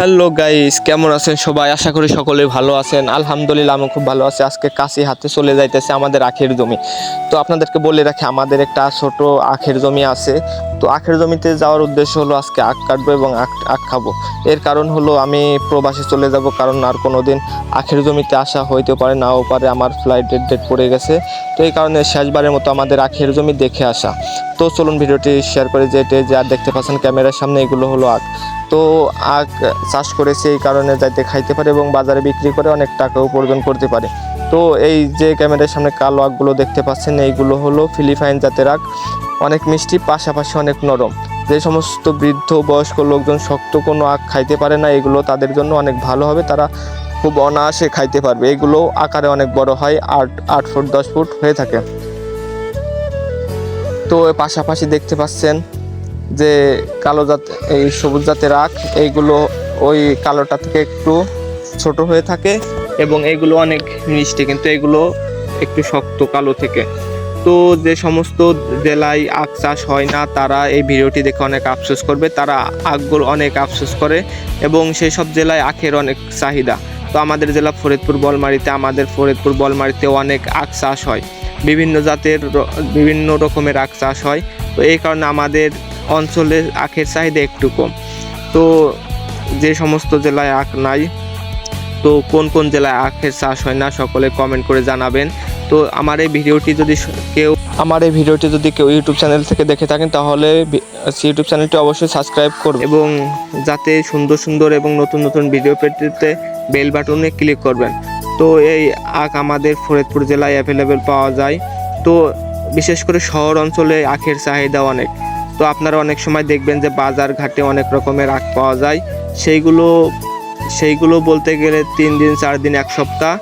Hello guys, কেমন আছেন সবাই? আশা করি সকলে ভালো আছেন। আলহামদুলিল্লাহ আমি খুব ভালো আছি। আজকে কাশি হাতে চলে যাইতেছে আমাদের আখের জমি। তো আপনাদেরকে বলে রাখি, আমাদের একটা ছোট আখের জমি আছে। তো আখের জমিতে যাওয়ার উদ্দেশ্য হলো আজকে আখ কাটবো এবং আখ আখ খাব। এর কারণ হলো আমি প্রবাসে চলে যাব কারণ আর কোনো দিন আখের জমিতে আসা হইতে পারে, নাও পারে, আমার ফ্লাইটের ডেট পড়ে গেছে। তো এই কারণে শেষবারের মতো আমাদের আখের জমি দেখে আসা। তো চলুন ভিডিওটি শেয়ার করে যেতে যে আর দেখতে পাচ্ছেন ক্যামেরার সামনে, এগুলো হলো আখ। তো আখ চাষ করেছে এই কারণে যাইতে খাইতে পারে এবং বাজারে বিক্রি করে অনেক টাকা উপার্জন করতে পারে। তো এই যে ক্যামেরার সামনে কালো আখগুলো দেখতে পাচ্ছেন, এইগুলো হলো ফিলিপাইন জাতের আখ। অনেক মিষ্টি, পাশাপাশি অনেক নরম। যে সমস্ত বৃদ্ধ বয়স্ক লোকজন শক্ত কোনো আখ খাইতে পারে না, এগুলো তাদের জন্য অনেক ভালো হবে। তারা খুব অনায়াসে খাইতে পারবে। এগুলো আকারে অনেক বড় হয়, আট আট ফুট, দশ ফুট হয়ে থাকে। তো পাশাপাশি দেখতে পাচ্ছেন যে কালো জাত, এই সবুজ জাতের আখ এইগুলো ওই কালোটা থেকে একটু ছোট হয়ে থাকে এবং এগুলো অনেক মিষ্টি, কিন্তু এগুলো একটু শক্ত কালো থেকে। তো যে সমস্ত জেলায় আখ চাষ হয় না, তারা এই ভিডিওটি দেখে অনেক আফসোস করবে। তারা আখগুলো অনেক আফসোস করে এবং সেই সব জেলায় আখের অনেক চাহিদা। তো আমাদের জেলা ফরিদপুর বলমারিতে, আমাদের ফরিদপুর বলমারিতে অনেক আখ চাষ হয়। বিভিন্ন জাতের বিভিন্ন রকমের আখ চাষ হয়। তো এই কারণে আমাদের অঞ্চলে আখের চাহিদা একটু কম। তো যে সমস্ত জেলায় আখ নাই, তো কোন কোন জেলায় আখের চাষ হয় না, সকলে কমেন্ট করে জানাবেন। তো আমার এই ভিডিওটি যদি কেউ আমার এই ভিডিওটি যদি কেউ ইউটিউব চ্যানেল থেকে দেখে থাকেন তাহলে ইউটিউব চ্যানেলটি অবশ্যই সাবস্ক্রাইব করবেন এবং যাতে সুন্দর সুন্দর এবং নতুন নতুন ভিডিও পেতে বেল বাটনে ক্লিক করবেন। তো এই আখ আমাদের ফরিদপুর জেলায় অ্যাভেলেবেল পাওয়া যায়। তো বিশেষ করে শহর অঞ্চলে আখের চাহিদা অনেক। তো আপনারা অনেক সময় দেখবেন যে বাজার ঘাটে অনেক রকমের আখ পাওয়া যায়। সেইগুলো সেইগুলো বলতে গেলে তিন দিন চার দিন এক সপ্তাহ।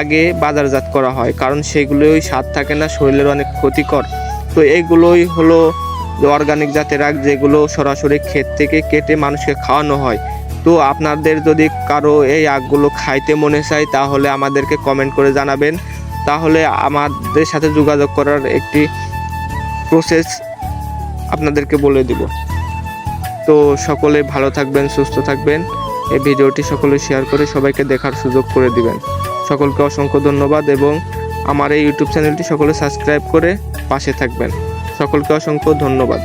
আগে বাজারজাত করা হয়, কারণ সেগুলোই স্বাদ থাকে না, শরীরের অনেক ক্ষতিকর। তো এইগুলোই হলো অর্গানিক জাতের আখ যেগুলো সরাসরি ক্ষেত থেকে কেটে মানুষকে খাওয়ানো হয়। তো আপনাদের যদি কারও এই আগগুলো খাইতে মনে চায়, তাহলে আমাদেরকে কমেন্ট করে জানাবেন। তাহলে আমাদের সাথে যোগাযোগ করার একটি প্রসেস আপনাদেরকে বলে দিব। তো সকলে ভালো থাকবেন, সুস্থ থাকবেন। এই ভিডিওটি সকলে শেয়ার করে সবাইকে দেখার সুযোগ করে দিবেন। সকলকে অসংখ্য ধন্যবাদ এবং আমার এই ইউটিউব চ্যানেলটি সকলে সাবস্ক্রাইব করে পাশে থাকবেন। সকলকে অসংখ্য ধন্যবাদ।